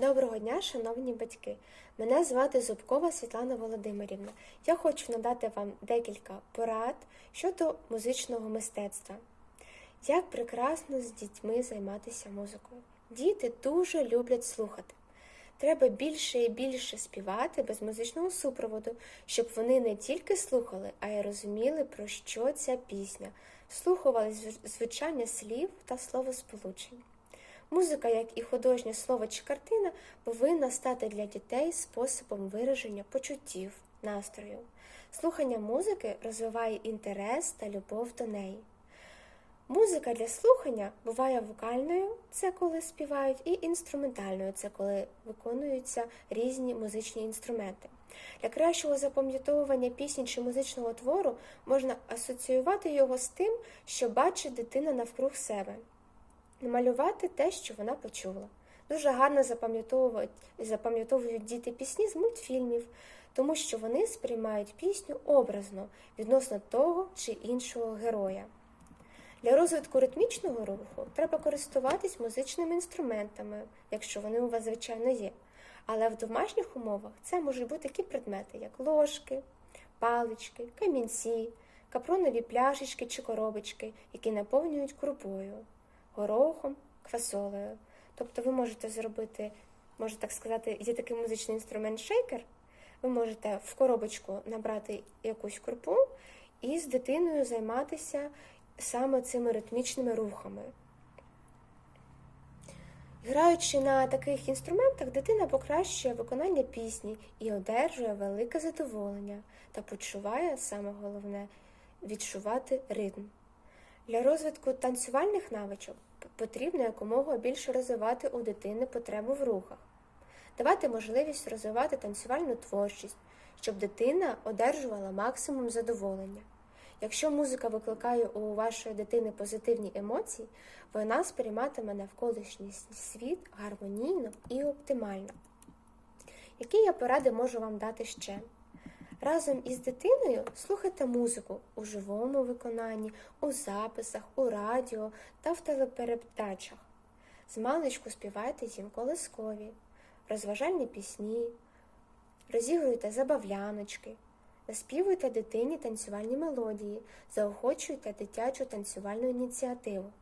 Доброго дня, шановні батьки! Мене звати Зубкова Світлана Володимирівна. Я хочу надати вам декілька порад щодо музичного мистецтва. Як прекрасно з дітьми займатися музикою. Діти дуже люблять слухати. Треба більше і більше співати без музичного супроводу, щоб вони не тільки слухали, а й розуміли, про що ця пісня, слухали звучання слів та словосполучень. Музика, як і художнє слово чи картина, повинна стати для дітей способом вираження почуттів, настрою. Слухання музики розвиває інтерес та любов до неї. Музика для слухання буває вокальною, це коли співають, і інструментальною, це коли виконуються різні музичні інструменти. Для кращого запам'ятовування пісні чи музичного твору можна асоціювати його з тим, що бачить дитина навкруг себе намалювати те, що вона почула. Дуже гарно запам'ятовують, запам'ятовують діти пісні з мультфільмів, тому що вони сприймають пісню образно відносно того чи іншого героя. Для розвитку ритмічного руху треба користуватись музичними інструментами, якщо вони у вас, звичайно, є. Але в домашніх умовах це можуть бути такі предмети, як ложки, палички, камінці, капронові пляшечки чи коробочки, які наповнюють крупою горохом, квасолею. Тобто ви можете зробити, можна так сказати, є такий музичний інструмент шейкер. Ви можете в коробочку набрати якусь крупу і з дитиною займатися саме цими ритмічними рухами. Граючи на таких інструментах, дитина покращує виконання пісні і одержує велике задоволення та почуває саме головне відчувати ритм. Для розвитку танцювальних навичок потрібно якомога більше розвивати у дитини потребу в рухах, давати можливість розвивати танцювальну творчість, щоб дитина одержувала максимум задоволення. Якщо музика викликає у вашої дитини позитивні емоції, вона сприйматиме навколишній світ гармонійно і оптимально. Які я поради можу вам дати ще? Разом із дитиною слухайте музику у живому виконанні, у записах, у радіо та в телепередачах. Змалечку співайте їм колискові, розважальні пісні, розігруйте забавляночки, наспівуйте дитині танцювальні мелодії, заохочуйте дитячу танцювальну ініціативу.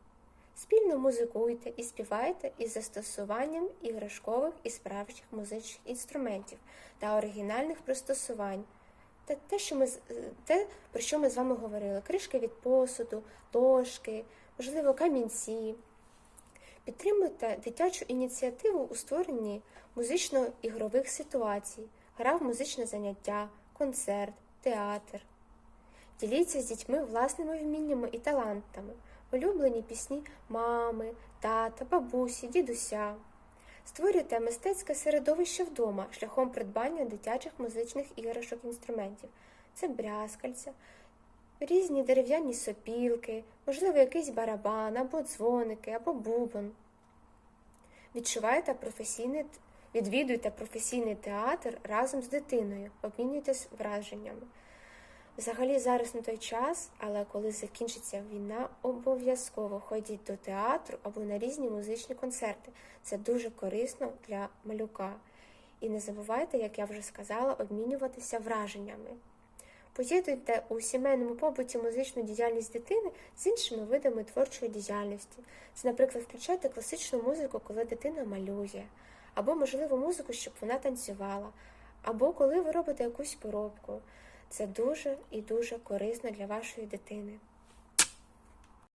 Спільно музикуйте і співайте із застосуванням іграшкових і справжніх музичних інструментів та оригінальних пристосувань те, те, що ми, те, про що ми з вами говорили: кришки від посуду, ложки, можливо, камінці. Підтримуйте дитячу ініціативу у створенні музично-ігрових ситуацій, гра в музичне заняття, концерт, театр. Діліться з дітьми власними вміннями і талантами, улюблені пісні мами, тата, бабусі, дідуся. Створюйте мистецьке середовище вдома шляхом придбання дитячих музичних іграшок інструментів. Це брязкальця, різні дерев'яні сопілки, можливо, якийсь барабан, або дзвоники, або бубон. Відчувайте професійний, відвідуйте професійний театр разом з дитиною, обмінюйтесь враженнями. Взагалі зараз не той час, але коли закінчиться війна, обов'язково ходіть до театру або на різні музичні концерти. Це дуже корисно для малюка. І не забувайте, як я вже сказала, обмінюватися враженнями. Поєднуйте у сімейному побуті музичну діяльність дитини з іншими видами творчої діяльності. Це, наприклад, включайте класичну музику, коли дитина малює, або, можливо, музику, щоб вона танцювала, або коли ви робите якусь поробку. Це дуже і дуже корисно для вашої дитини.